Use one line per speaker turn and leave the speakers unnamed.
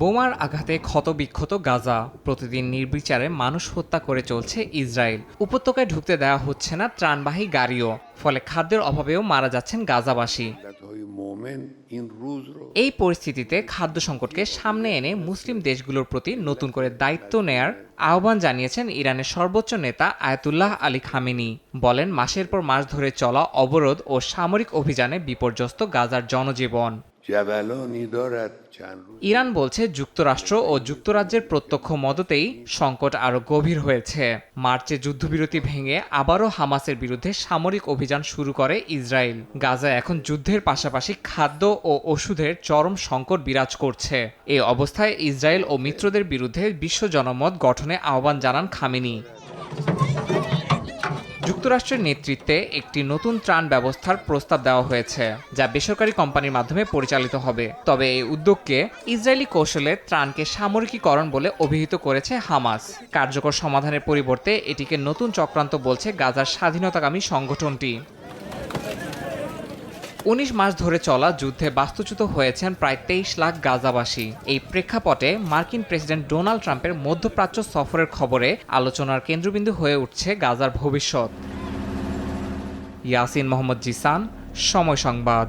বোমার আঘাতে ক্ষতবিক্ষত গাজা। প্রতিদিন নির্বিচারে মানুষ হত্যা করে চলছে ইসরায়েল। উপত্যকায় ঢুকতে দেওয়া হচ্ছে না ত্রাণবাহী গাড়িও। ফলে খাদ্যের অভাবেও মারা যাচ্ছেন গাজাবাসী। এই পরিস্থিতিতে খাদ্য সংকটকে সামনে এনে মুসলিম দেশগুলোর প্রতি নতুন করে দায়িত্ব নেয়ার আহ্বান জানিয়েছেন ইরানের সর্বোচ্চ নেতা আয়তুল্লাহ আলী খামেনি। বলেন মাসের পর মাস ধরে চলা অবরোধ ও সামরিক অভিযানে বিপর্যস্ত গাজার জনজীবন। ইরান বলছে যুক্তরাষ্ট্র ও যুক্তরাজ্যের প্রত্যক্ষ মদতেই সংকট আরও গভীর হয়েছে। মার্চে যুদ্ধবিরতি ভেঙে আবারও হামাসের বিরুদ্ধে সামরিক অভিযান শুরু করে ইসরায়েল। গাজা এখন যুদ্ধের পাশাপাশি খাদ্য ও ওষুধের চরম সংকট বিরাজ করছে। এ অবস্থায় ইসরায়েল ও মিত্রদের বিরুদ্ধে বিশ্ব জনমত গঠনে আহ্বান জানান খামেনি। যুক্তরাষ্ট্রের নেতৃত্বে একটি নতুন ত্রাণ ব্যবস্থার প্রস্তাব দেওয়া হয়েছে, যা বেসরকারি কোম্পানির মাধ্যমে পরিচালিত হবে। তবে এই উদ্যোগকে ইসরায়েলি কৌশলে ত্রাণকে সামরিকীকরণ বলে অভিহিত করেছে হামাস। কার্যকর সমাধানের পরিবর্তে এটিকে নতুন চক্রান্ত বলছে গাজার স্বাধীনতাকামী সংগঠনটি। উনিশ মাস ধরে চলা যুদ্ধে বাস্তুচ্যুত হয়েছেন প্রায় তেইশ লাখ গাজাবাসী। এই প্রেক্ষাপটে মার্কিন প্রেসিডেন্ট ডোনাল্ড ট্রাম্পের মধ্যপ্রাচ্য সফরের খবরে আলোচনার কেন্দ্রবিন্দু হয়ে উঠছে গাজার ভবিষ্যৎ। ইয়াসিন মোহাম্মদ জিসান, সময় সংবাদ।